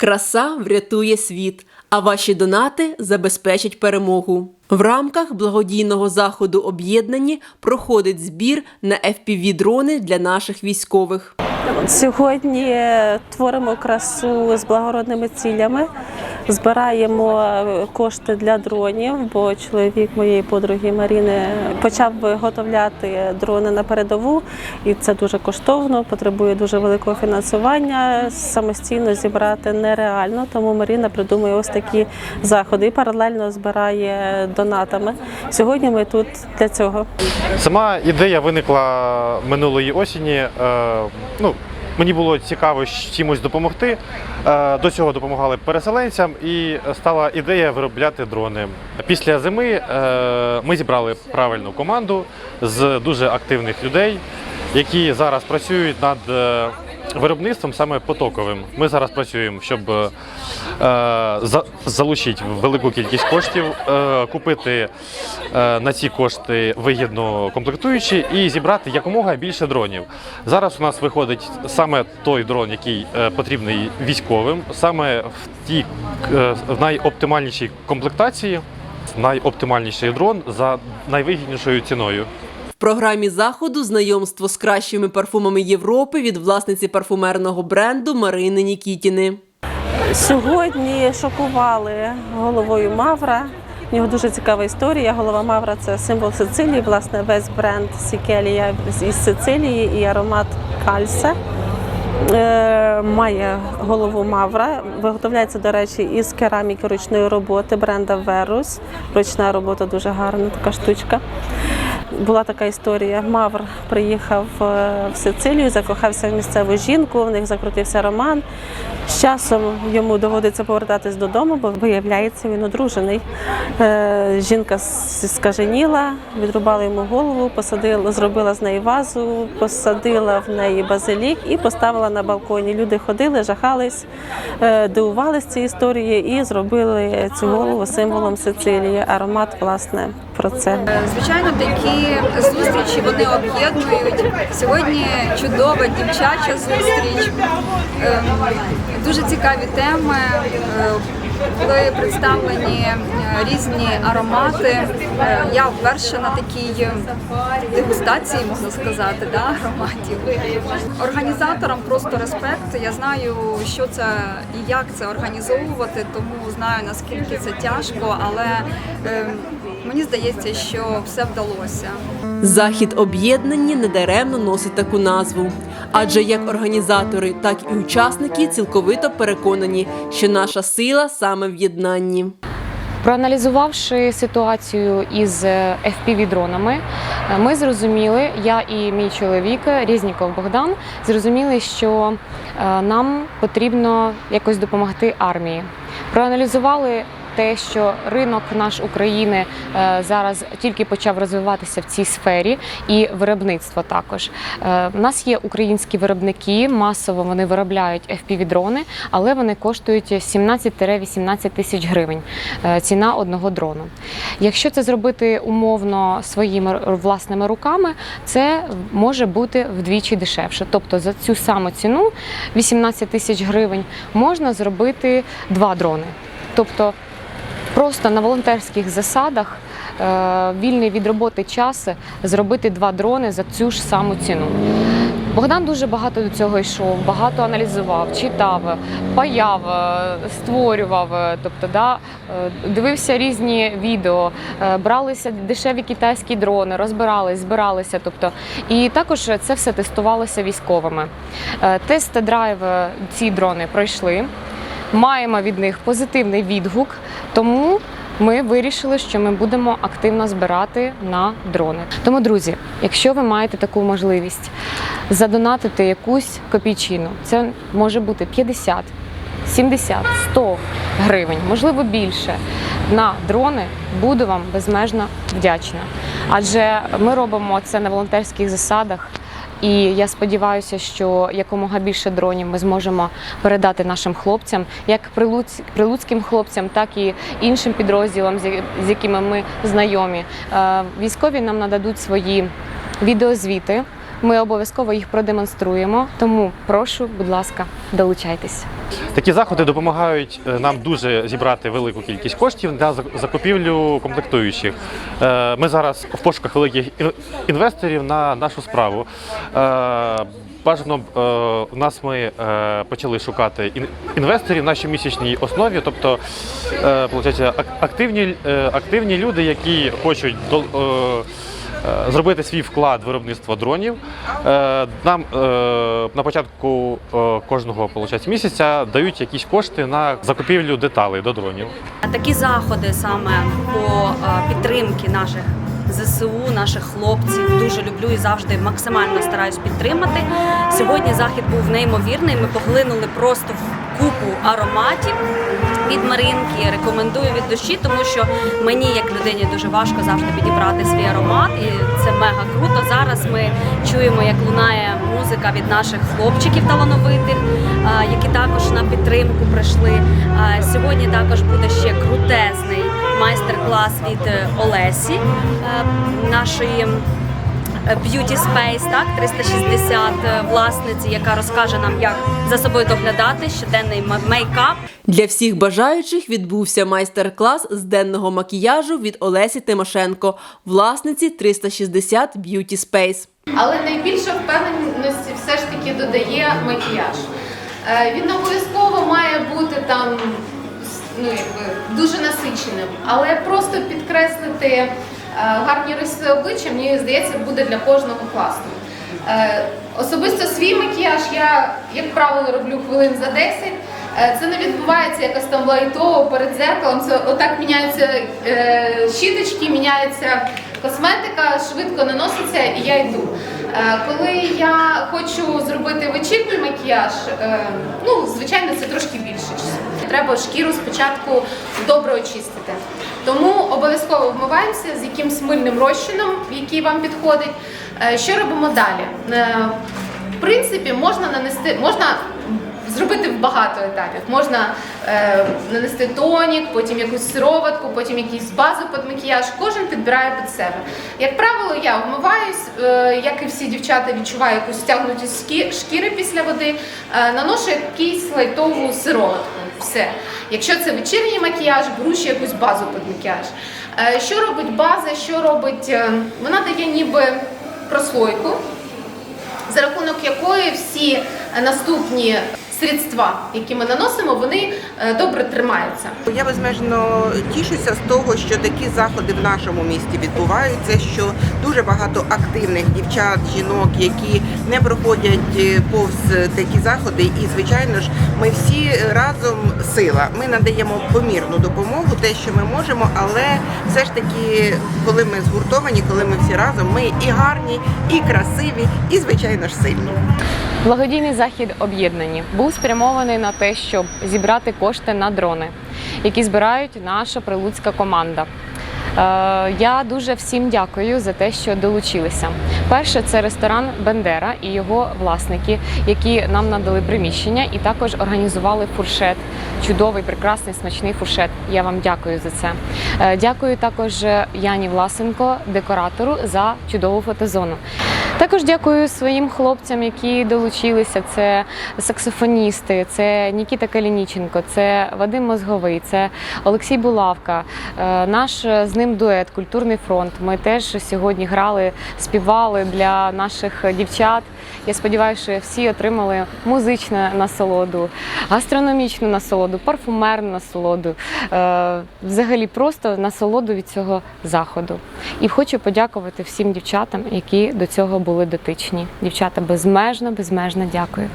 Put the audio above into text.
Краса врятує світ, а ваші донати забезпечать перемогу. В рамках благодійного заходу об'єднані проходить збір на FPV-дрони для наших військових. Сьогодні творимо красу з благородними цілями, збираємо кошти для дронів, бо чоловік моєї подруги Маріни почав виготовляти дрони на передову, і це дуже коштовно, потребує дуже великого фінансування. Самостійно зібрати нереально, тому Маріна придумує ось такі заходи і паралельно збирає донатами. Сьогодні ми тут для цього. Сама ідея виникла минулої осені. Е, ну, мені було цікаво чимось допомогти. Е, До цього допомагали переселенцям, і стала ідея виробляти дрони. Після зими е, ми зібрали правильну команду з дуже активних людей, які зараз працюють над е, виробництвом саме потоковим. Ми зараз працюємо, щоб залучити велику кількість коштів, е, купити е, на ці кошти вигідно комплектуючі і зібрати якомога більше дронів. Зараз у нас виходить саме той дрон, який е, потрібний військовим, саме в тій е, в найоптимальнішій комплектації, найоптимальніший дрон за найвигіднішою ціною. Програмі заходу знайомство з кращими парфумами Європи від власниці парфумерного бренду Марини Нікітіни. Сьогодні шокували головою Мавра. У нього дуже цікава історія. Голова Мавра це символ Сицилії. Власне, весь бренд Сікелія із Сицилії і аромат Кальсе. Е, Має голову Мавра. Виготовляється, до речі, із кераміки ручної роботи бренда Верус. Ручна робота дуже гарна, така штучка. Була така історія. Мавр приїхав е, в Сицилію, закохався в місцеву жінку, в них закрутився роман. З часом йому доводиться повертатись додому, бо виявляється, він одружений. Е, Жінка скаженіла, відрубала йому голову, посадила, зробила з неї вазу, посадила в неї базилік і поставила на балконі. Люди ходили, жахались, е, дивувались цієї історії і зробили цю голову символом Сицилії. Аромат, власне, про це. Звичайно, такі зустрічі вони об'єднують. Сьогодні чудова дівчача зустріч, Ем, дуже цікаві теми. Були представлені е, різні аромати. Е, Я вперше на такій е, дегустації, можна сказати, да, ароматів. Організаторам просто респект. Я знаю, що це і як це організовувати, тому знаю наскільки це тяжко, але мені здається, що все вдалося. Захід об'єднані недаремно носить таку назву. Адже як організатори, так і учасники цілковито переконані, що наша сила саме в єднанні. Проаналізувавши ситуацію із е, FPV-дронами, е, ми зрозуміли, я і мій чоловік Різніков Богдан, зрозуміли, що е, нам потрібно якось допомогти армії. Проаналізували те, що ринок наш України е, зараз тільки почав розвиватися в цій сфері, і виробництво також. Е, У нас є українські виробники, масово вони виробляють FPV-дрони, але вони коштують 17-18 тисяч гривень. е, Ціна одного дрону. Якщо це зробити умовно своїми власними руками, це може бути вдвічі дешевше. Тобто за цю саму ціну 18 тисяч гривень можна зробити два дрони. Тобто просто на волонтерських засадах е, вільний від роботи час зробити два дрони за цю ж саму ціну. Богдан дуже багато до цього йшов, багато аналізував, читав, паяв, е, створював, е, тобто да, дивився різні відео, бралися дешеві китайські дрони, розбирались, збиралися. Тобто, і також це все тестувалося військовими. Тест-драйв е, ці дрони пройшли. Маємо від них позитивний відгук, тому ми вирішили, що ми будемо активно збирати на дрони. Тому, друзі, якщо ви маєте таку можливість задонатити якусь копійчину, це може бути 50, 70, 100 гривень, можливо більше. На дрони буду вам безмежно вдячна. Адже ми робимо це на волонтерських засадах. І я сподіваюся, що якомога більше дронів ми зможемо передати нашим хлопцям, як прилуцьким хлопцям, так і іншим підрозділам, з якими ми знайомі. Е, Військові нам нададуть свої відеозвіти Ми обов'язково їх продемонструємо. Тому прошу, будь ласка, долучайтесь. Такі заходи допомагають е, нам дуже зібрати велику кількість коштів для зак- закупівлю комплектуючих. Е, Ми зараз в пошуках великих інвесторів на нашу справу. Е, Бажано у нас ми почали шукати ін- інвесторів на щомісячній основі, тобто активні, активні люди, які хочуть зробити свій вклад в виробництво дронів. Е, Нам е, на початку е, кожного місяця дають якісь кошти на закупівлю деталей до дронів. Такі заходи саме по підтримці наших ЗСУ, наших хлопців дуже люблю і завжди максимально стараюсь підтримати. Сьогодні захід був неймовірний. Ми поглинули просто в купу ароматів від Маринки. Рекомендую від душі, тому що мені, як людині, дуже важко завжди підібрати свій аромат, і це мега круто. Зараз ми чуємо, як лунає музика від наших хлопчиків талановитих, які також на підтримку прийшли. Сьогодні також буде ще крутезний майстер-клас від е, Олесі, е, нашої е, Beauty Space, так 360 е, власниці, яка розкаже нам, як за собою доглядати щоденний мейкап. Для всіх бажаючих відбувся майстер-клас з денного макіяжу від Олесі Тимошенко, власниці 360 Beauty Space. Але найбільше впевненості все ж таки додає макіяж. Він обов'язково має бути там ну, якби, дуже насиченим, але просто підкреслити е, гарні риси обличчя, мені здається, буде для кожного класно. Е, Особисто свій макіяж я, як правило, роблю хвилин за 10. Е, Це не відбувається якось там лайтово перед зеркалом. Це отак міняються щіточки, міняється косметика, швидко наноситься і я йду. Коли я хочу зробити вечірній макіяж, ну звичайно, це трошки більше часу. Треба шкіру спочатку добре очистити. Тому обов'язково вмиваємося з якимсь мильним розчином, який вам підходить. Е, Що робимо далі? Е, В принципі, можна нанести, можна зробити в багато етапів. Можна е, нанести тонік, потім якусь сироватку, потім якийсь базу під макіяж. Кожен підбирає під себе. Як правило, я вмиваюсь, е, як і всі дівчата, відчуваю якусь стягнутість шкіри після води, е, наношу якийсь лайтову сироватку. Все. Якщо це вечірній макіяж, беру якусь базу під макіяж. Е, що робить база? Що робить? е, Вона дає ніби прослойку за рахунок якої всі наступні средства, які ми наносимо, вони е, добре тримаються. Я безмежно тішуся з того, що такі заходи в нашому місті відбуваються. Що дуже багато активних дівчат, жінок, які не проходять е, повз такі заходи. І звичайно ж, ми всі разом сила. Ми надаємо помірну допомогу, те, що ми можемо, але все ж таки, коли ми згуртовані, коли ми всі разом, ми і гарні, і красиві, і звичайно ж сильні. Благодійний захід об'єднані був спрямований на те, щоб зібрати кошти на дрони, які збирають наша прилуцька команда. Е, Я дуже всім дякую за те, що долучилися. Перше це ресторан Бендера і його власники, які нам надали приміщення і також організували фуршет. Чудовий, прекрасний, смачний фуршет. Я вам дякую за це. Е, Дякую також Яні Власенко, декоратору, за чудову фотозону. Також дякую своїм хлопцям, які долучилися. Це саксофоністи, це Нікіта Калініченко, це Вадим Мозговий, це Олексій Булавка, е, наш е, з ним дует Культурний фронт. Ми теж сьогодні грали, співали для наших дівчат. Я сподіваюся, що всі отримали музичну насолоду, гастрономічну насолоду, парфумерну насолоду, е, взагалі просто насолоду від цього заходу. І хочу подякувати всім дівчатам, які до цього були дотичні. Дівчата безмежно, безмежно дякую.